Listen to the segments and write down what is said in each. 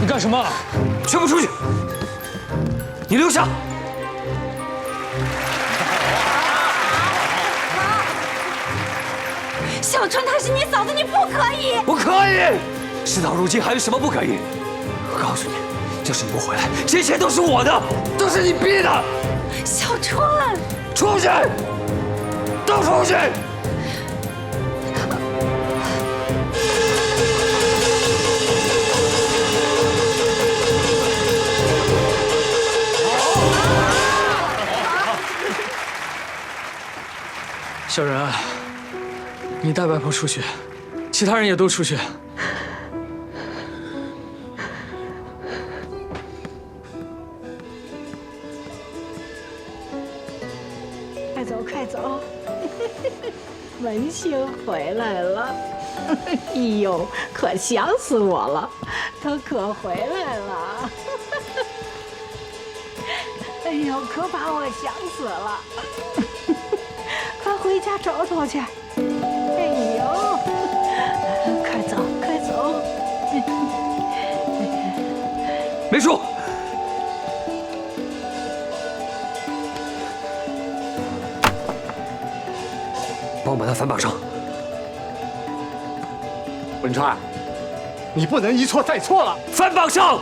你干什么？全部出去！你留下。小春她是你嫂子，你不可以。我可以。事到如今，还有什么不可以？我告诉你，要是你不回来，这一切都是我的，都是你逼的。小春，出去，都出去！小人，你带外婆出去，其他人也都出去。快走，快走！文星回来了，哎呦，可想死我了，他可回来了。哎呦，可把我想死了。快回家找找去！哎呦，快走，快走！梅叔，帮我把他反绑上。文川，你不能一错再错了。反绑上！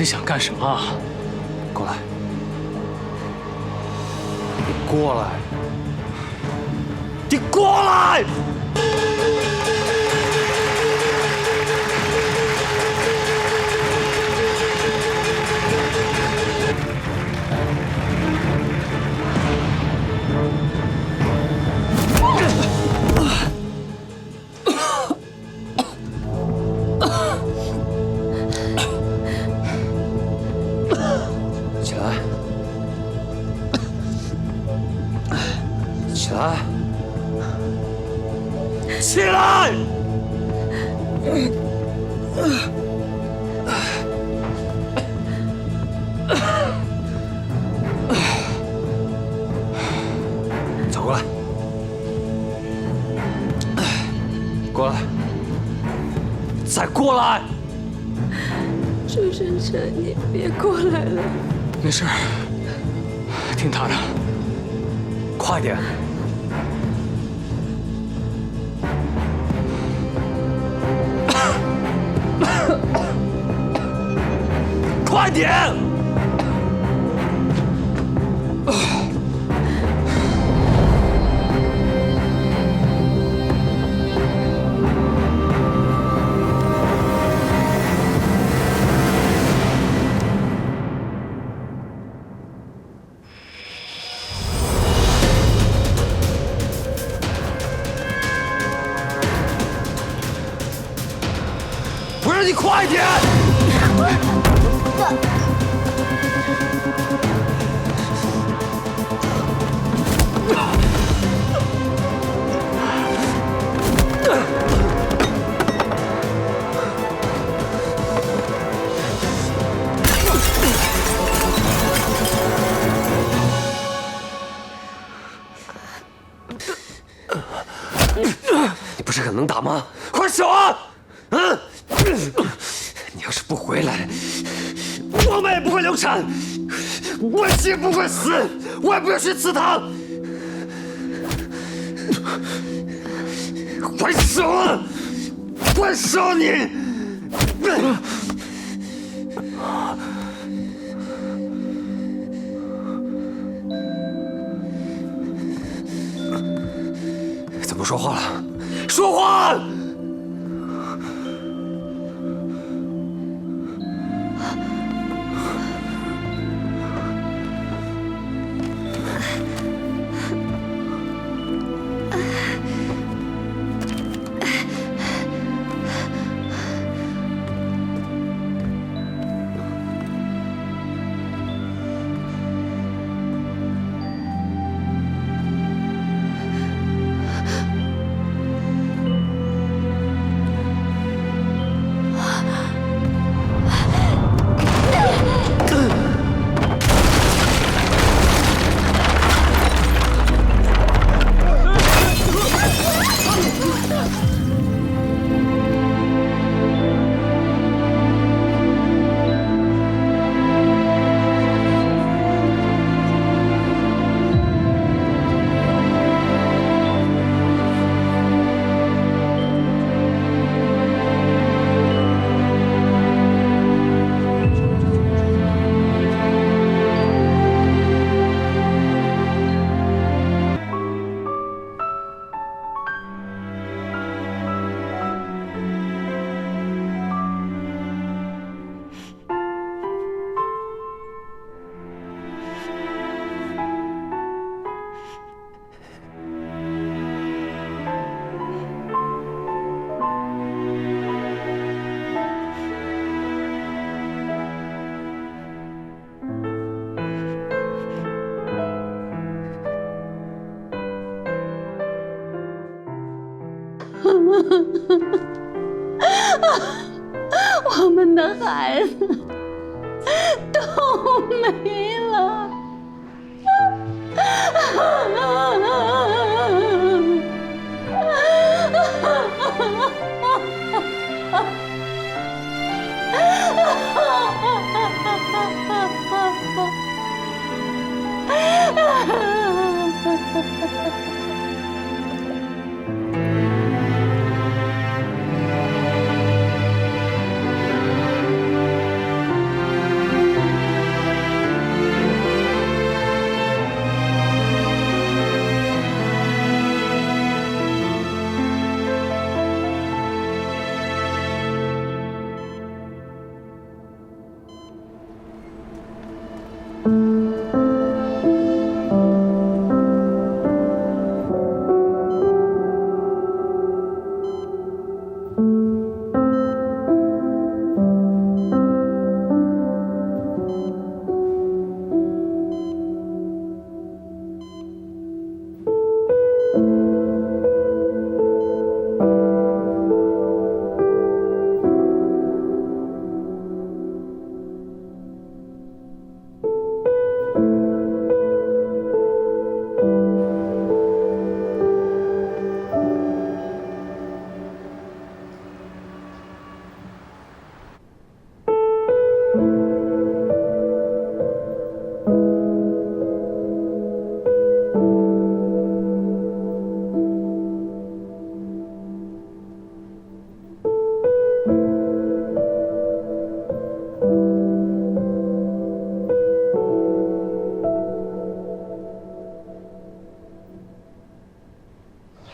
你想干什么？过来，你过来，你过来！过来！朱生辰，你别过来了。没事，听他的。快点！快点！能打吗？快手啊！嗯，你要是不回来，我们也不会流产，我心不会死，我也不会去祠堂。快手啊！快手你！怎么说话了？说话！孩子 都没了。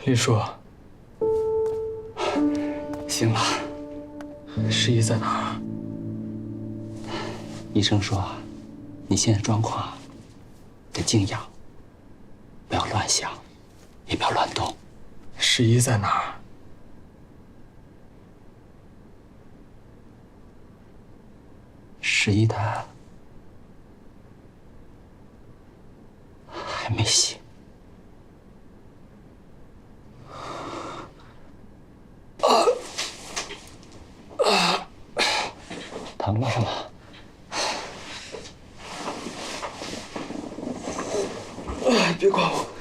林叔，醒了，十一在哪儿？医生说，你现在状况得静养，不要乱想，也不要乱动。十一在哪儿？失忆的还没醒。疼吗？是吗？别管我。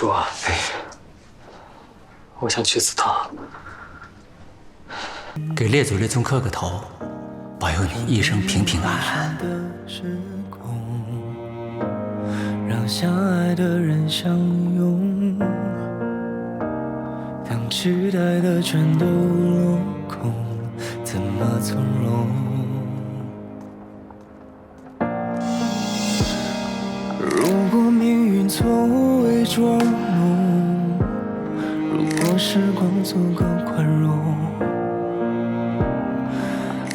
叔，哎，我想去祠堂。给列祖列宗磕个头，保佑你一生平平安安。让相爱的人相拥，当期待的全都落空，怎么从容？捉弄，如果时光足够宽容，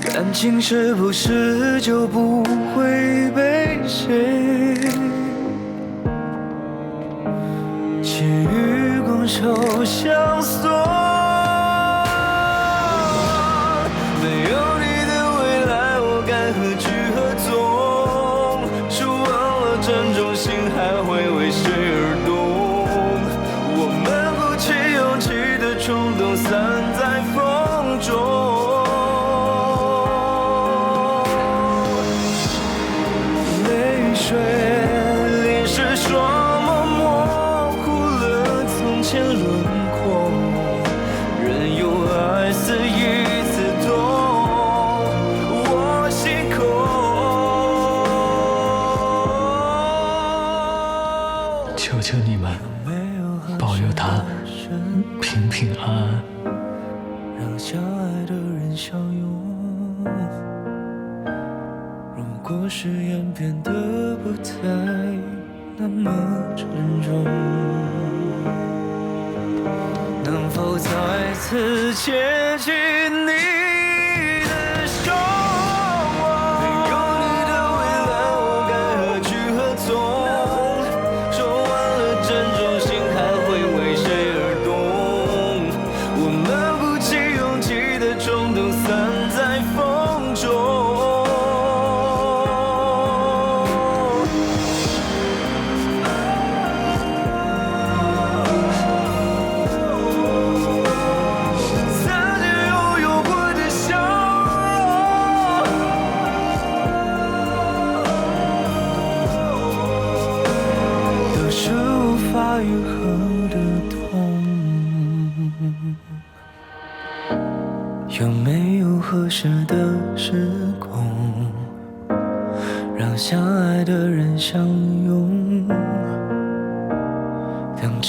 感情是不是就不会被谁结与拱手相送。们保佑他平平安安。让相爱的人相拥。如果誓言变得不再那么沉重，能否再次接近你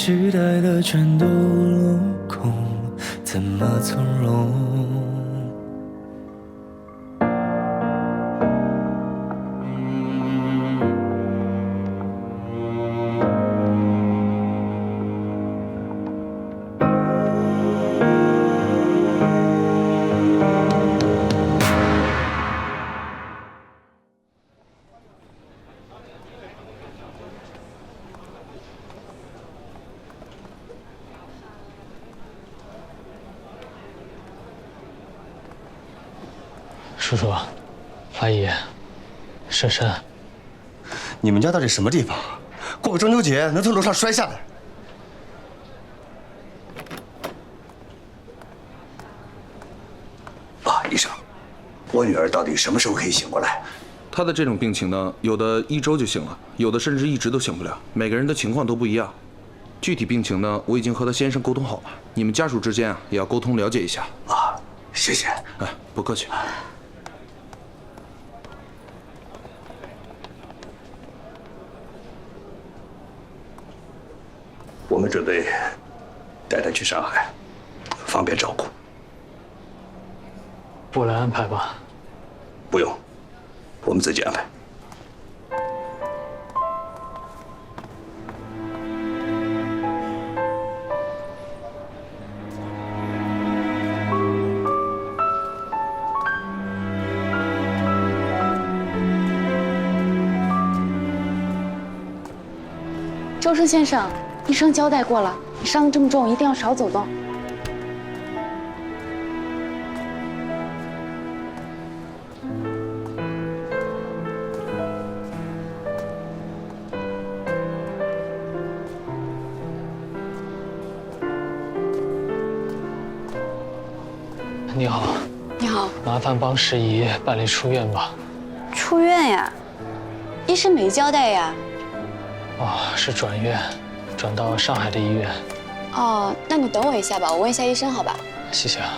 期待的全都落空，怎么从容？叔叔，阿姨，婶婶，你们家到底什么地方？过个中秋节能从楼上摔下来？啊，医生，我女儿到底什么时候可以醒过来？她的这种病情呢，有的一周就醒了，有的甚至一直都醒不了，每个人的情况都不一样。具体病情呢，我已经和她先生沟通好了，你们家属之间啊也要沟通了解一下。啊，谢谢。哎，不客气。我们准备带他去上海，方便照顾。我来安排吧。不用，我们自己安排。周生先生，医生交代过了，你伤得这么重，一定要少走动。你好，你好，麻烦帮时姨办理出院吧。出院呀？医生没交代呀。哦，是转院，转到上海的医院。哦，那你等我一下吧，我问一下医生，好吧？谢谢啊。